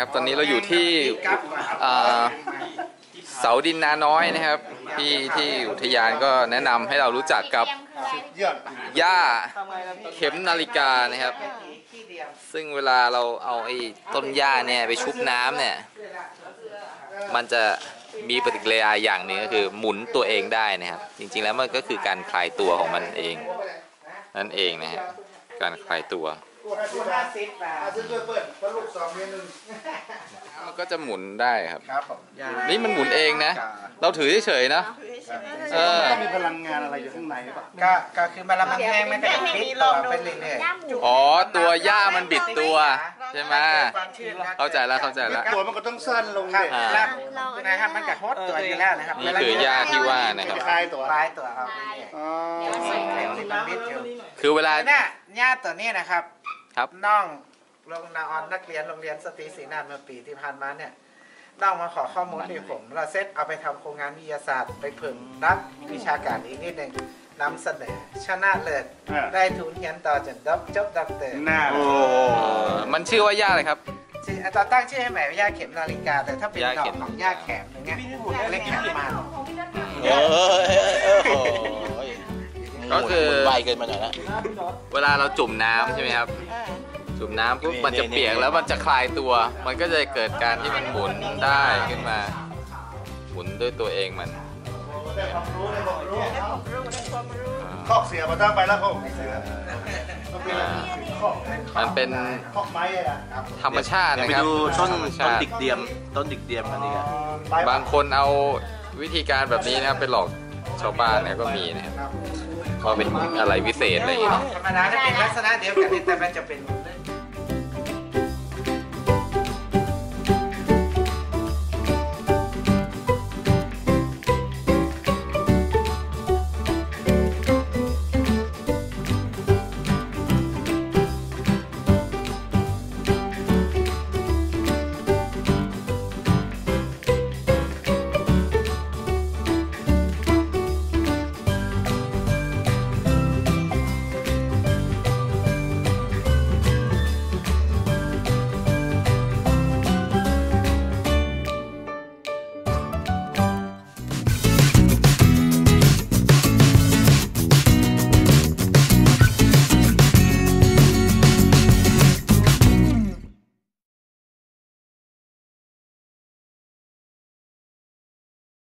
ครับตอนนี้เราอยู่ที่เสาดินนาน้อยนะครับที่ที่อุทยานก็แนะนำให้เรารู้จักกับเยี่ยมหญ้าเข็มนาฬิกานะครับ ซึ่งเวลาเราเอาไอ้ต้นหญ้าเนี่ยไปชุบน้ำเนี่ย มันจะมีปฏิกิริยาอย่างหนึ่งก็คือหมุนตัวเองได้นะครับ จริงๆแล้วมันก็คือการคลายตัวของมันเอง นั่นเองนะฮะการคลายตัว ชุดห้าสิบบาทชุดเปิดเปิดพระลูกสองเมตรหนึ่งมันก็จะหมุนได้ครับ ครับผมนี่มันหมุนเองนะ เราถือเฉยๆนะเออต้องมีพลังงานอะไรอยู่ข้างในหรือเปล่าก็ก็คือมันละมันแห้งมันก็จะพลิกตัวไปเรื่อยอ๋อตัวหญ้ามันบิดตัวใช่ไหมความชื้นนะเข้าใจแล้วเข้าใจแล้ว ตัวมันก็ต้องสั้นลงครับเลยอ่า แล้วนะครับมันก็โคตรตัวอยู่แล้วนะครับนี่คือหญ้าที่ว่านะครับ คลายตัวปลายตัวเอาไปเรื่อยอ๋อใส่เข็มที่มันบิดอยู่คือเวลา เนี่ยหญ้าตัวนี้นะครับ ครับ น้องลงนาออนนักเรียนโรงเรียนสตรีศรีนาถเมื่อปีที่ผ่านมาเนี่ยน้องมาขอข้อมูลที่ผมเราเซตเอาไปทำโครงงานวิทยาศาสตร์ ไปเพิ่มนักวิชาการอีกนิดหนึ่งนำเสนอชนะเลิศได้ทุนเรียนต่อจนจบจบด็อกเตอร์หน้าโอ้มันชื่อว่าหญ้าอะไรครับ ชื่ออาจารย์ตั้งชื่อให้ใหม่ว่าย่าเข็มนาฬิกา แต่ถ้าเป็นย่าดอเข็กม ของย่าแขมอย่างเงี้ยเล็กแขมมัน เออ ก็คือไวเกินมาหน่อยละเวลาเราจุ่มน้ำใช่ไหมครับจุ่มน้ำปุ๊บมันจะเปียกแล้วมันจะคลายตัว มันก็จะเกิดการที่มันหมุนได้ขึ้นมา หมุนด้วยตัวเองมัน ได้ความรู้ได้ความรู้คอกเสียมาตั้งไปแล้วคอกเสือมันเป็นคอกมันเป็นคอกไม้อะนะธรรมชาติเดี๋ยวนะไปครับดูต้นธรรมต้นชาติดิกเดียม ต้นดิกเดียมอันนี้กันไม้บางคนเอาวิธีการแบบนี้นะครับไปหลอกชาวบ้านเนี่ยก็มีนะครับ ว่าเป็นอะไรพิเศษอะไรอย่างเงี้ยธรรมดาจะเป็นลักษณะเดียวกันแต่มันจะเป็น